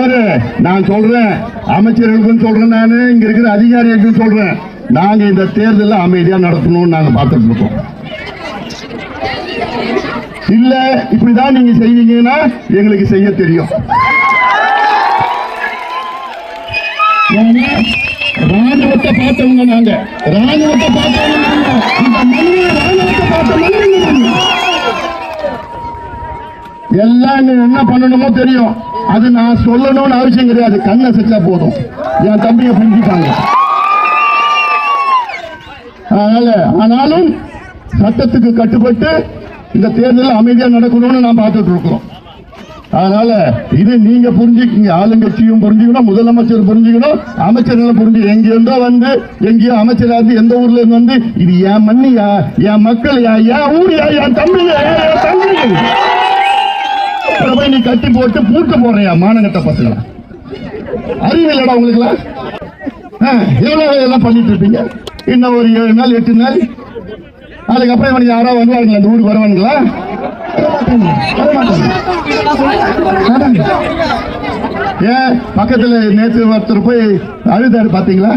ஒரு நான் சொல்றேன் அமைச்சர்களுக்கும் சொல்றேன் நான் இங்க இருக்கிற அதிகாரிகளுக்கும் சொல்றேன். நாங்க இந்த தேர்தலை அமைதியா நடத்தணும்னு நாங்க பார்த்துட்டு இருக்கோம். இல்ல இப்படிதான் நீங்க செய்வீங்கன்னா எங்களுக்கு செய்ய தெரியும். ராணுவத்தை பார்த்தவங்க நாங்க. ராணுவத்தை பார்த்தவங்க நாங்க இந்த மண்ணில் ராணுவத்தை பார்த்த மண்ணுங்க நாங்க. எல்லாம் என்ன பண்ணணுமோ தெரியும். அது நான் சொல்லணும்னு அவசியம் கிடையாது. கண்ணை செச்சா போதும். என் தம்பியை புரிஞ்சுட்டாங்க அதனால ஆனாலும் சட்டத்துக்கு கட்டுப்பட்டு இந்த தேர்தல் அமைதியா நடக்கணும்னு நான் பார்த்துட்டு இருக்கிறோம். அதனால இது நீங்க புரிஞ்சுக்கீங்க. ஆளுங்கட்சியும் புரிஞ்சுக்கணும் முதலமைச்சர் புரிஞ்சுக்கணும் அமைச்சர்களும் புரிஞ்சு எங்க இருந்தோ வந்து எங்கேயோ அமைச்சரா இருந்து எந்த ஊர்ல இருந்து வந்து இது என் மண்ணியா என் மக்கள்யா என் ஊரியா என் தம்பியா என் தம்பிங்க நீ கட்டி போட்டு பூட்டு போடுறியா மானங்கட்ட பசங்களா. அறிவு இல்லடா உங்களுக்குலாம் ஆ, எவ்வளவு எல்லாம் பண்ணிட்டு இருப்பீங்க? இன்னும் ஒரு ஏழு நாள் எட்டு நாள்? அதுக்கப்புறம் இவனுக்கு யாரோ வருவாங்களா அந்த ஊருக்கு வருவானுங்களா? ஏன் பக்கத்துல நேற்று ஒருத்தர் போய் அழுதாரு பாத்தீங்களா?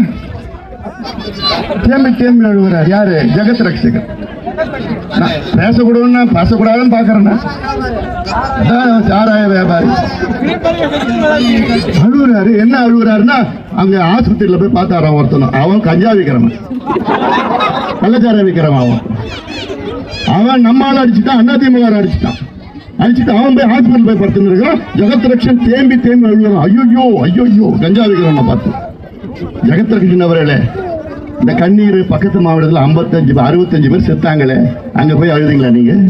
தேம்பி தேம்பி அழுகுறார் யாரு? ஜெகத் ரட்சகர். நான் பேசக்கூடாதுன்னா பேசக்கூடாதுன்னு பாக்குறேன்னா சாராய வியாபாரி. அழுகுறாரு என்ன அழுகுறாருன்னா அங்க ஆஸ்பத்திரியில போய் பார்த்தாராம் ஒருத்தனும் அவன் கஞ்சா விற்கிறவன் கள்ளச்சாரம் விற்கிறவன் அவன். அவன் நம்ம ஆள் அடிச்சுட்டான் அதிமுக அடிச்சுட்டான். அடிச்சுட்டு அவன் போய் ஹாஸ்பிட்டல் போய் படுத்துன்னு இருக்கிறான் ஜெகத் ரக்ஷன் தேம்பி தேம்பி அழுகிறான் ஐயோ ஐயோ கஞ்சா விற்கிறவனை பார்த்து. ஜெகத் ரக்ஷன் அவர்களே இந்த கண்ணீர் பக்கத்து மாவட்டத்தில் ஐம்பத்தஞ்சு அறுபத்தஞ்சு பேர் செத்தாங்களே அங்கே போய் அழுதுங்களா நீங்கள்